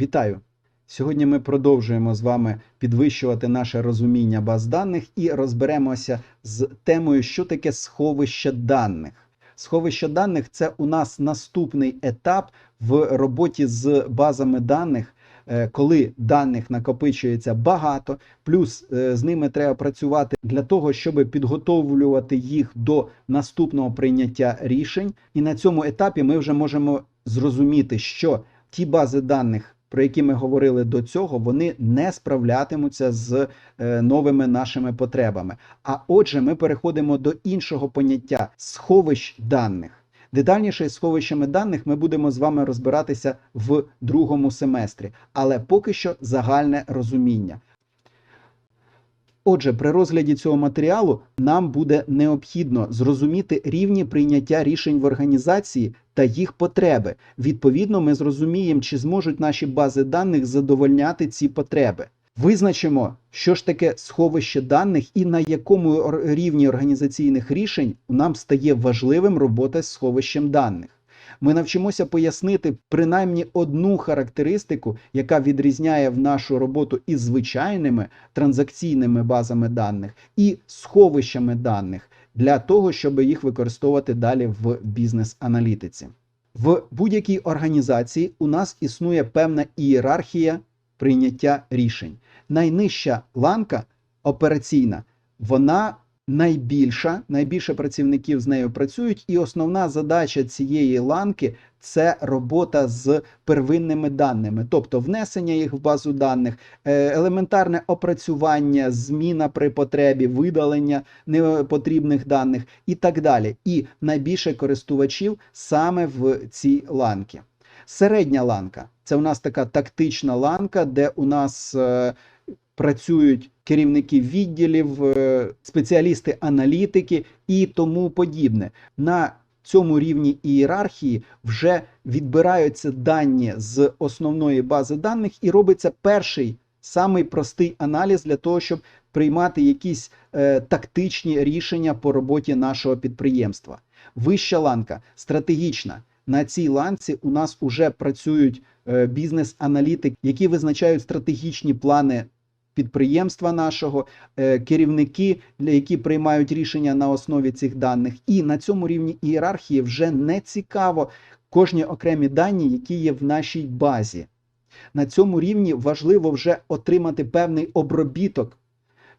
Вітаю! Сьогодні ми продовжуємо з вами підвищувати наше розуміння баз даних і розберемося з темою, що таке сховище даних. Сховище даних це у нас наступний етап в роботі з базами даних, е, коли даних накопичується багато, плюс е, з ними треба працювати для того, щоб підготовлювати їх до наступного прийняття рішень. І на цьому етапі ми вже можемо зрозуміти, що ті бази даних, про які ми говорили до цього, вони не справлятимуться з е, новими нашими потребами. А отже, ми переходимо до іншого поняття сховищ даних. Детальніше із сховищами даних ми будемо з вами розбиратися в другому семестрі, але поки що загальне розуміння. Отже, при розгляді цього матеріалу нам буде необхідно зрозуміти рівні прийняття рішень в організації та їх потреби. Відповідно, ми зрозуміємо, чи зможуть наші бази даних задовольняти ці потреби. Визначимо, що ж таке сховище даних і на якому рівні організаційних рішень нам стає важливим робота з сховищем даних. Ми навчимося пояснити принаймні одну характеристику, яка відрізняє в нашу роботу із звичайними транзакційними базами даних і сховищами даних для того, щоб їх використовувати далі в бізнес-аналітиці. В будь-якій організації у нас існує певна ієрархія прийняття рішень. Найнижча ланка операційна, вона найбільша, найбільше працівників з нею працюють, і основна задача цієї ланки це робота з первинними даними, тобто внесення їх в базу даних, е, елементарне опрацювання, зміна при потребі, видалення непотрібних даних і так далі. І найбільше користувачів саме в цій ланці. Середня ланка це у нас така тактична ланка, де у нас е, працюють керівники відділів, е, спеціалісти-аналітики і тому подібне. На цьому рівні ієрархії вже відбираються дані з основної бази даних і робиться перший самий простий аналіз для того, щоб приймати якісь е, тактичні рішення по роботі нашого підприємства. Вища ланка стратегічна. На цій ланці у нас вже працюють е, бізнес-аналітики, які визначають стратегічні плани підприємства нашого, е, керівники, які приймають рішення на основі цих даних. І на цьому рівні ієрархії вже не цікаво кожні окремі дані, які є в нашій базі. На цьому рівні важливо вже отримати певний обробіток,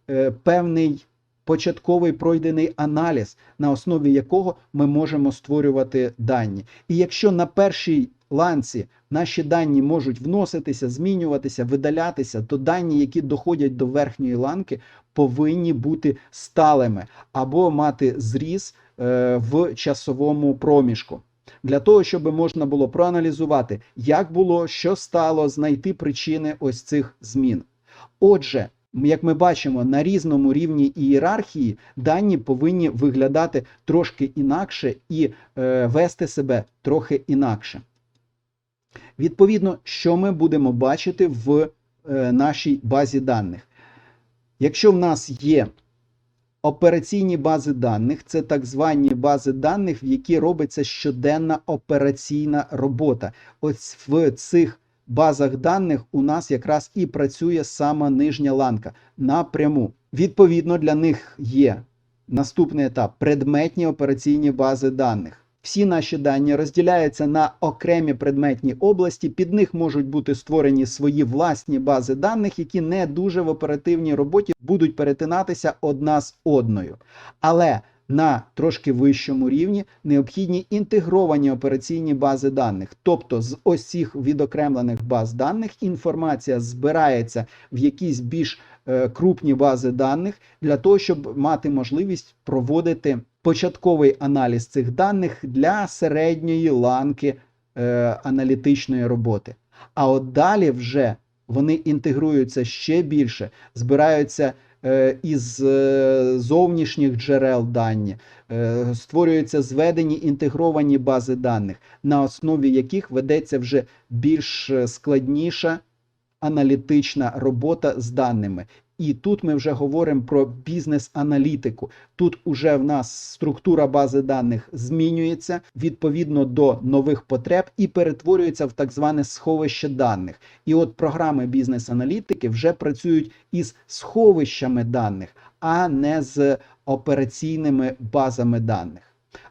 е, певний початковий пройдений аналіз, на основі якого ми можемо створювати дані. І якщо на першій ланці наші дані можуть вноситися, змінюватися, видалятися, то дані, які доходять до верхньої ланки, повинні бути сталими або мати зріз е, в часовому проміжку. Для того, щоб можна було проаналізувати, як було, що стало, знайти причини ось цих змін. Отже, як ми бачимо, на різному рівні ієрархії дані повинні виглядати трошки інакше і е, вести себе трохи інакше. Відповідно, що ми будемо бачити в е, нашій базі даних. Якщо в нас є операційні бази даних, це так звані бази даних, в які робиться щоденна операційна робота. Ось в цих базах даних у нас якраз і працює сама нижня ланка напряму. Відповідно, для них є наступний етап предметні операційні бази даних. Всі наші дані розділяються на окремі предметні області. Під них можуть бути створені свої власні бази даних, які не дуже в оперативній роботі будуть перетинатися одна з одною. Але на трошки вищому рівні необхідні інтегровані операційні бази даних. Тобто з цих відокремлених баз даних інформація збирається в якісь більш е, крупні бази даних для того, щоб мати можливість проводити початковий аналіз цих даних для середньої ланки е, аналітичної роботи. А от далі вже вони інтегруються ще більше, збираються е, із е, зовнішніх джерел дані, е, створюються зведені інтегровані бази даних, на основі яких ведеться вже більш складніша аналітична робота з даними. І тут ми вже говоримо про бізнес-аналітику. Тут уже в нас структура бази даних змінюється відповідно до нових потреб і перетворюється в так зване сховище даних. І от програми бізнес-аналітики вже працюють із сховищами даних, а не з операційними базами даних.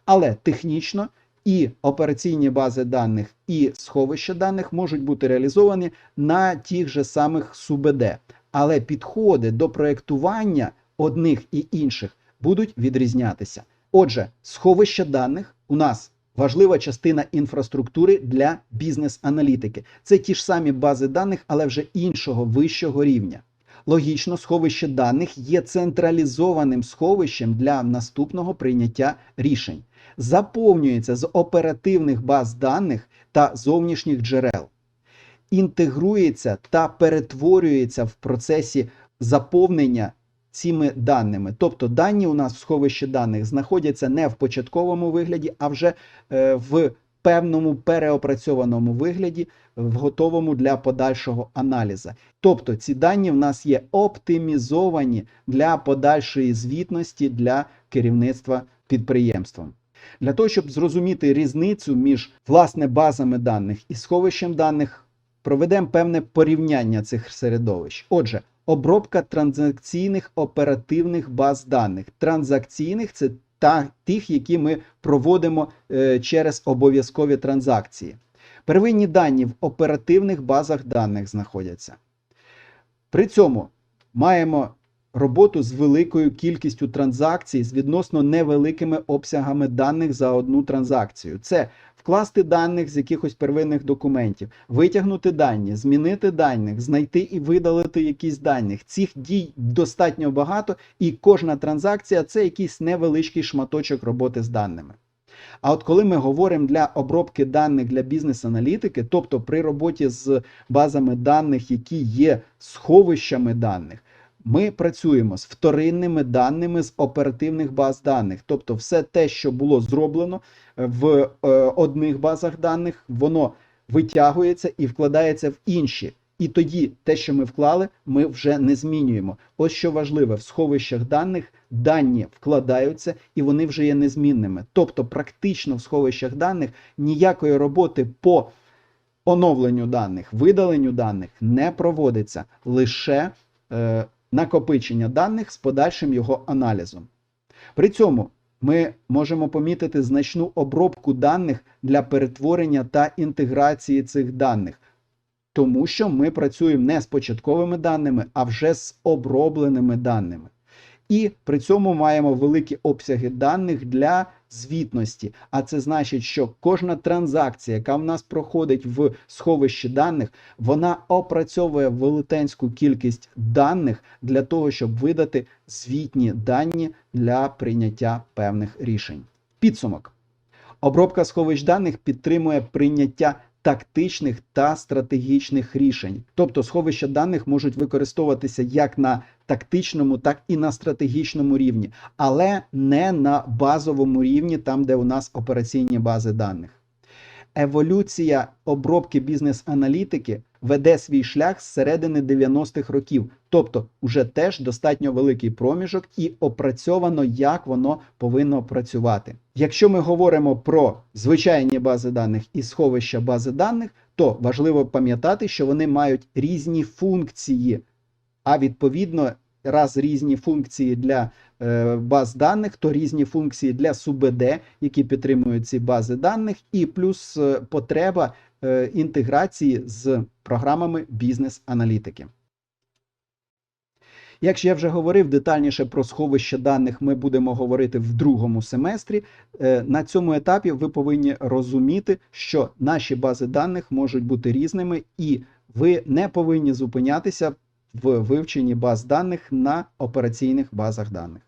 Але технічно і операційні бази даних, і сховища даних можуть бути реалізовані на тих же самих СУБД. Але підходи до проєктування одних і інших будуть відрізнятися. Отже, сховище даних у нас важлива частина інфраструктури для бізнес-аналітики. Це ті ж самі бази даних, але вже іншого вищого рівня. Логічно, сховище даних є централізованим сховищем для наступного прийняття рішень. Заповнюється з оперативних баз даних та зовнішніх джерел, інтегрується та перетворюється в процесі заповнення цими даними. Тобто дані у нас в сховищі даних знаходяться не в початковому вигляді, а вже е, в певному переопрацьованому вигляді, в готовому для подальшого аналізу. Тобто ці дані в нас є оптимізовані для подальшої звітності для керівництва підприємством. Для того, щоб зрозуміти різницю між власне базами даних і сховищем даних, проведемо певне порівняння цих середовищ. Отже, обробка транзакційних оперативних баз даних. Транзакційних це та тих, які ми проводимо е, через обов'язкові транзакції. Первинні дані в оперативних базах даних знаходяться. При цьому маємо роботу з великою кількістю транзакцій з відносно невеликими обсягами даних за одну транзакцію. Це вкласти даних з якихось первинних документів, витягнути дані, змінити даних, знайти і видалити якісь даних. Цих дій достатньо багато, і кожна транзакція це якийсь невеличкий шматочок роботи з даними. А от коли ми говоримо для обробки даних для бізнес-аналітики, тобто при роботі з базами даних, які є сховищами даних, ми працюємо з вторинними даними з оперативних баз даних. Тобто, все те, що було зроблено в е, одних базах даних, воно витягується і вкладається в інші. І тоді те, що ми вклали, ми вже не змінюємо. Ось що важливе, в сховищах даних дані вкладаються і вони вже є незмінними. Тобто, практично в сховищах даних ніякої роботи по оновленню даних, видаленню даних не проводиться лише е, накопичення даних з подальшим його аналізом. При цьому ми можемо помітити значну обробку даних для перетворення та інтеграції цих даних, тому що ми працюємо не з початковими даними, а вже з обробленими даними. І при цьому маємо великі обсяги даних для звітності. А це значить, що кожна транзакція, яка в нас проходить в сховищі даних, вона опрацьовує велетенську кількість даних для того, щоб видати звітні дані для прийняття певних рішень. Підсумок. Обробка сховищ даних підтримує прийняття тактичних та стратегічних рішень. Тобто сховища даних можуть використовуватися як на тактичному, так і на стратегічному рівні, але не на базовому рівні, там де у нас операційні бази даних. Еволюція обробки бізнес-аналітики веде свій шлях з середини 90-х років, тобто уже теж достатньо великий проміжок і опрацьовано, як воно повинно працювати. Якщо ми говоримо про звичайні бази даних і сховища бази даних, то важливо пам'ятати, що вони мають різні функції, а відповідно. Раз різні функції для е, баз даних, то різні функції для СУБД, які підтримують ці бази даних, і плюс е, потреба інтеграції з програмами бізнес-аналітики. Як я вже говорив, детальніше про сховище даних ми будемо говорити в другому семестрі. Е, на цьому етапі ви повинні розуміти, що наші бази даних можуть бути різними, і ви не повинні зупинятися в вивченні баз даних на операційних базах даних.